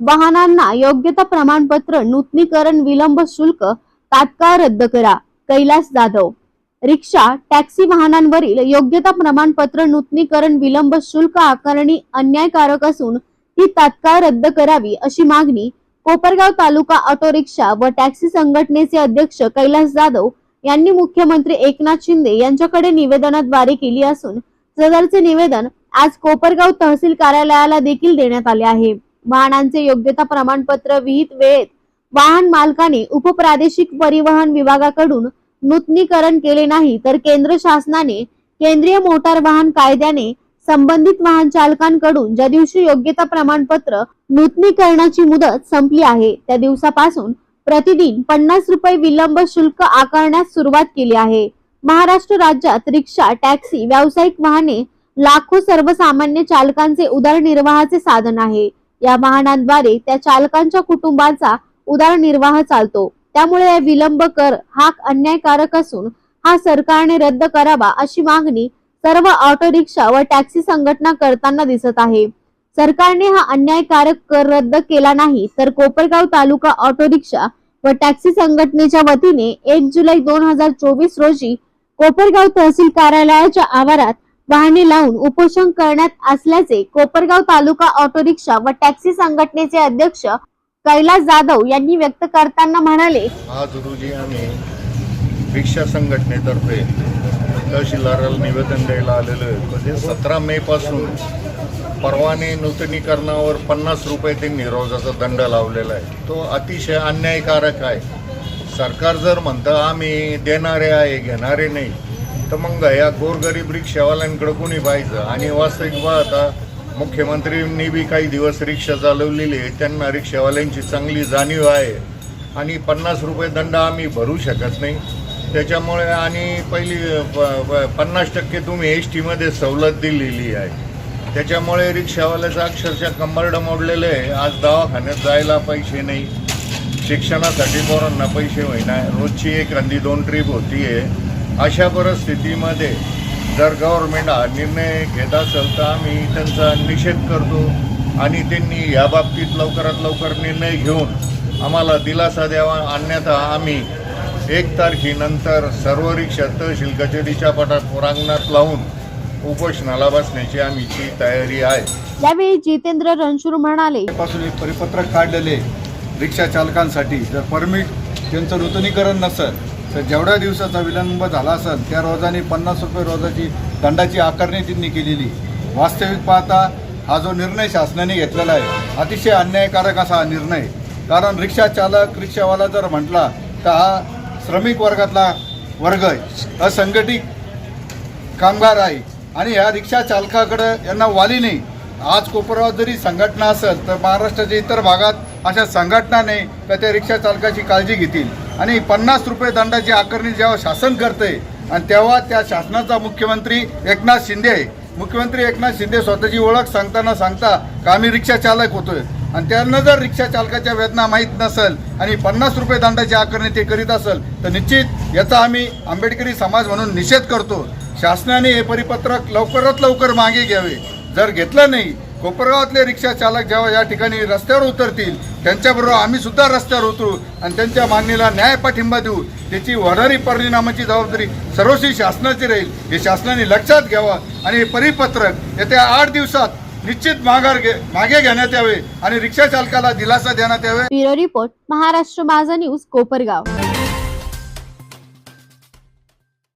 वाहनांना योग्यता प्रमाणपत्र नूतनीकरण विलंब शुल्क तात्काळ रद्द करा. कैलास जाधव. रिक्षा टॅक्सी वाहनांवरील योग्यता प्रमाणपत्र नूतनीकरण विलंब शुल्क आकारणी अन्यायकारक असून ती तात्काळ रद्द करावी अशी मागणी कोपरगाव तालुका ऑटो रिक्षा व टॅक्सी संघटनेचे अध्यक्ष कैलास जाधव यांनी मुख्यमंत्री एकनाथ शिंदे यांच्याकडे निवेदनाद्वारे केली असून सदरचे निवेदन आज कोपरगाव तहसील कार्यालयाला देखील देण्यात आले आहे. वाहनांचे योग्यता प्रमाणपत्र विहित वेळेत वाहन मालकाने उपप्रादेशिक परिवहन विभागाकडून नूतनीकरण केले नाही तर केंद्र शासनाने केंद्रीय मोटार वाहन कायद्याने संबंधित वाहन चालकांकडून ज्या दिवशी योग्यता प्रमाणपत्र नूतनीकरणाची मुदत संपली आहे त्या दिवसापासून प्रतिदिन पन्नास रुपये विलंब शुल्क आकारण्यास सुरुवात केली आहे. महाराष्ट्र राज्यात रिक्षा टॅक्सी व्यावसायिक वाहने लाखो सर्वसामान्य चालकांचे उदरनिर्वाहाचे साधन आहे. या वाहनांद्वारे त्या चालकांच्या कुटुंबाचा उदरनिर्वाह चालतो. त्यामुळे विलंब कर हा अन्यायकारक असून हा सरकारने रद्द करावा अशी मागणी सर्व ऑटो रिक्षा व टॅक्सी संघटना करताना दिसत आहे. सरकारने हा अन्यायकारक कर रद्द केला नाही तर कोपरगाव तालुका ऑटो रिक्षा व टॅक्सी संघटनेच्या वतीने एक जुलै दोन हजार चोवीस रोजी कोपरगाव तहसील कार्यालयाच्या आवारात वाहने लावून उपोषण करण्यात असल्याचे कोपरगाव तालुका ऑटो रिक्षा व टॅक्सी संघटनेचे अध्यक्ष कैलास जाधव यांनी व्यक्त करताना म्हणाले आज रोजी आम्ही रिक्षा संघटनेतर्फे तहसीलदाराला निवेदन द्यायला आलेलो आहे. म्हणजे सतरा मे पासून परवाने नूतनीकरणावर पन्नास रुपये त्यांनी रोजाचा दंड लावलेला आहे. तो अतिशय अन्यायकारक आहे. सरकार जर म्हणतं आम्ही देणारे आहे घेणारे नाही तर मग या गोरगरीब रिक्षावाल्यांकडे कोणी पाहायचं? आणि वास्तविक आता मुख्यमंत्र्यांनी बी काही दिवस रिक्षा चालवलेली आहे. त्यांना रिक्षावाल्यांची चांगली जाणीव आहे. आणि पन्नास रुपये दंड आम्ही भरू शकत नाही. त्याच्यामुळे आणि पहिली पन्नास टक्के तुम्ही एस टीमध्ये सवलत दिलेली आहे. त्याच्यामुळे रिक्षावाल्याचं अक्षरशः कंबरडं मोडलेलं आहे. आज दवाखान्यात जायला पैसे नाही. शिक्षणासाठी पोरांना पैसे होईना. रोजची एक अंदी दोन ट्रीप होती आहे अशा परिस्थितीमध्ये जर गव्हर्नमेंट हा निर्णय घेत असेल तर आम्ही त्यांचा निषेध करतो आणि त्यांनी या बाबतीत लवकरात लवकर निर्णय घेऊन आम्हाला दिलासा द्यावा. अन्यथा आम्ही एक तारखेनंतर सर्व रिक्षा तहसील कचेरीच्या पटात रांगणात लावून उपोषणाला बसण्याची आमची तयारी आहे. यावेळी जितेंद्र रणशूर म्हणाले पासून एक परिपत्रक काढलेले रिक्षा चालकांसाठी जर परमिट त्यांचं नूतनीकरण नसेल तर जेवढ्या दिवसाचा विलंब झाला असेल त्या रोजाने पन्नास रुपये रोजाची दंडाची आकारणी त्यांनी केलेली. वास्तविक पाहता हा जो निर्णय शासनाने घेतलेला आहे अतिशय अन्यायकारक असा हा निर्णय. कारण रिक्षा चालक रिक्षावाला जर म्हटला तर हा श्रमिक वर्गातला वर्ग आहे. असंघटित कामगार आहे. आणि ह्या रिक्षा चालकाकडं यांना वाली नाही. आज कोपरावर जरी संघटना असेल तर महाराष्ट्राच्या इतर भागात अशा संघटना नाही का त्या रिक्षा चालकाची काळजी घेतील. आणि पन्नास रुपये दंडाची आकारणी जेव्हा शासन करते आणि तेव्हा त्या शासनाचा मुख्यमंत्री एकनाथ शिंदे आहे मुख्यमंत्री एकनाथ शिंदे स्वतःची ओळख सांगताना सांगता का आम्ही रिक्षा चालक होतोय? आणि त्यांना जर रिक्षा चालकाच्या वेदना माहीत नसेल आणि पन्नास रुपये दंडाची आकारणी ते करीत असेल तर निश्चित याचा आम्ही आंबेडकरी समाज म्हणून निषेध करतो. शासनाने हे परिपत्रक लवकरात लवकर मागे घ्यावे. जर घेतलं नाही कोपरगावातले रिक्षा चालक जेव्हा या ठिकाणी रस्त्यावर उतरतील त्यांच्याबरोबर आम्ही सुद्धा रस्त्यावर उतरू आणि त्यांच्या मागणीला न्याय पाठिंबा देऊ. त्याची होणारी परिणामाची जबाबदारी सर्वस्वी शासनाची राहील. हे शासनाने लक्षात घ्यावं आणि हे परिपत्रक येत्या आठ दिवसात निश्चित माघार मागे घेण्यात यावे आणि रिक्षा चालकाला दिलासा देण्यात यावे. ब्युरो रिपोर्ट महाराष्ट्र माझा न्यूज कोपरगाव.